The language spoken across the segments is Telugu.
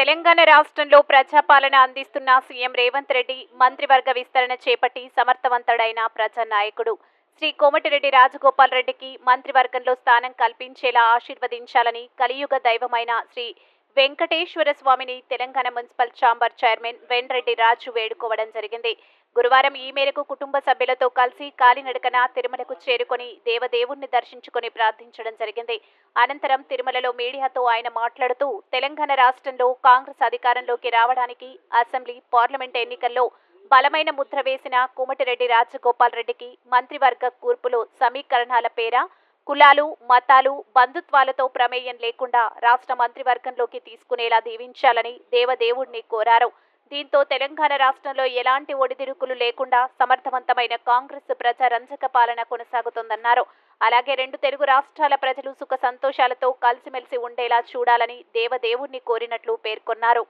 తెలంగాణ రాష్ట్రంలో ప్రజాపాలన అందిస్తున్న సీఎం రేవంత్ రెడ్డి మంత్రివర్గ విస్తరణ చేపట్టి సమర్థవంతుడైన ప్రజానాయకుడు శ్రీ కోమటిరెడ్డి రాజగోపాల్ రెడ్డికి మంత్రివర్గంలో స్థానం కల్పించేలా ఆశీర్వదించాలని కలియుగ దైవమైన శ్రీ వెంకటేశ్వర స్వామిని Telangana municipal chamber chairman Venreddy Raju వేడుకోవడం జరిగింది. గురువారం ఈ మేరకు కుటుంబ సభ్యులతో కలిసి కాలినడకన తిరుమలకు చేరుకొని దేవదేవుణ్ణి దర్శించుకొని ప్రార్థించడం జరిగింది. అనంతరం తిరుమలలో మీడియాతో ఆయన మాట్లాడుతూ తెలంగాణ రాష్ట్రంలో కాంగ్రెస్ అధికారంలోకి రావడానికి అసెంబ్లీ పార్లమెంట్ ఎన్నికల్లో బలమైన ముద్ర వేసిన కోమటిరెడ్డి రాజగోపాల్ రెడ్డికి మంత్రివర్గ కూర్పులో సమీకరణాల పేర కులాలు మతాలు బంధుత్వాలతో ప్రమేయం లేకుండా రాష్ట్ర మంత్రివర్గంలోకి తీసుకునేలా దీవించాలని దేవదేవుణ్ణి కోరారు. దీంతో తెలంగాణ రాష్ట్రంలో ఎలాంటి ఒడిదిరుకులు లేకుండా సమర్థవంతమైన కాంగ్రెస్ ప్రజారంజక పాలన కొనసాగుతోందన్నారు. అలాగే రెండు తెలుగు రాష్ట్రాల ప్రజలు సుఖ సంతోషాలతో కలిసిమెలిసి ఉండేలా చూడాలని దేవదేవుణ్ణి కోరినట్లు పేర్కొన్నారు.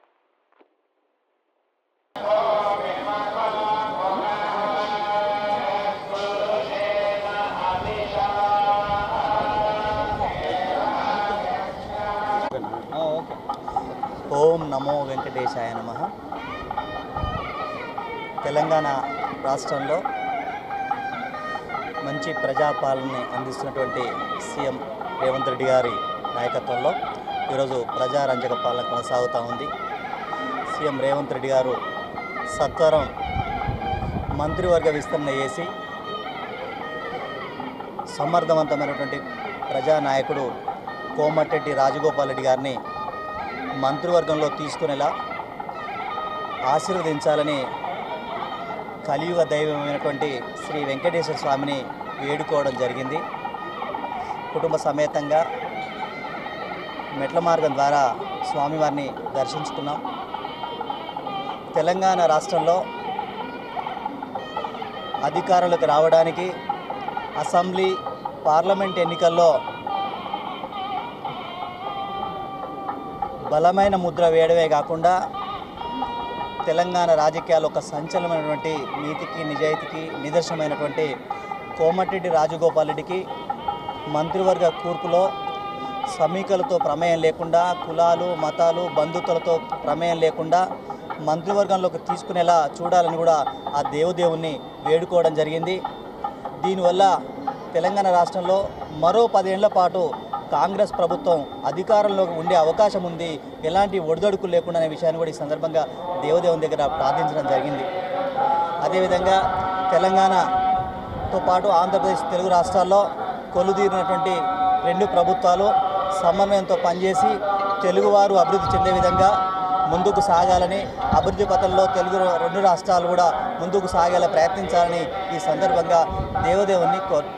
ఓం నమో వెంకటేశాయ నమ. తెలంగాణ రాష్ట్రంలో మంచి ప్రజాపాలనని అందిస్తున్నటువంటి సీఎం రేవంత్ రెడ్డి గారి నాయకత్వంలో ఈరోజు ప్రజారంజక పాలన కొనసాగుతూ ఉంది. సీఎం రేవంత్ రెడ్డి గారు సత్వరం మంత్రివర్గ విస్తరణ చేసి సమర్థవంతమైనటువంటి ప్రజానాయకుడు కోమటిరెడ్డి రాజగోపాల్ రెడ్డి గారిని మంత్రివర్గంలో తీసుకునేలా ఆశీర్వదించాలని కలియుగ దైవమైనటువంటి శ్రీ వెంకటేశ్వర స్వామిని వేడుకోవడం జరిగింది. కుటుంబ సమేతంగా మెట్ల మార్గం ద్వారా స్వామివారిని దర్శించుకున్నాం. తెలంగాణ రాష్ట్రంలో అధికారులకు రావడానికి అసెంబ్లీ పార్లమెంట్ ఎన్నికల్లో బలమైన ముద్ర వేయడమే కాకుండా తెలంగాణ రాజకీయాలు ఒక సంచలనమైనటువంటి నీతికి నిజాయితీకి నిదర్శనమైనటువంటి కోమటిరెడ్డి రాజగోపాల్ రెడ్డికి మంత్రివర్గ కూర్పులో సమీకలతో ప్రమేయం లేకుండా కులాలు మతాలు బంధుత్వలతో ప్రమేయం లేకుండా మంత్రివర్గంలోకి తీసుకునేలా చూడాలని కూడా ఆ దేవదేవుణ్ణి వేడుకోవడం జరిగింది. దీనివల్ల తెలంగాణ రాష్ట్రంలో మరో పదేళ్ళ పాటు కాంగ్రెస్ ప్రభుత్వం అధికారంలో ఉండే అవకాశం ఉంది. ఎలాంటి ఒడిదొడుకులు లేకుండా అనే విషయాన్ని కూడా ఈ సందర్భంగా దేవదేవుని దగ్గర ప్రార్థించడం జరిగింది. అదేవిధంగా తెలంగాణతో పాటు ఆంధ్రప్రదేశ్ తెలుగు రాష్ట్రాల్లో కొలుదీరినటువంటి రెండు ప్రభుత్వాలు సమన్వయంతో పనిచేసి తెలుగువారు అభివృద్ధి చెందే విధంగా ముందుకు సాగాలని అభివృద్ధి పథంలో తెలుగు రెండు రాష్ట్రాలు కూడా ముందుకు సాగేలా ప్రయత్నించాలని ఈ సందర్భంగా దేవదేవుని కోరు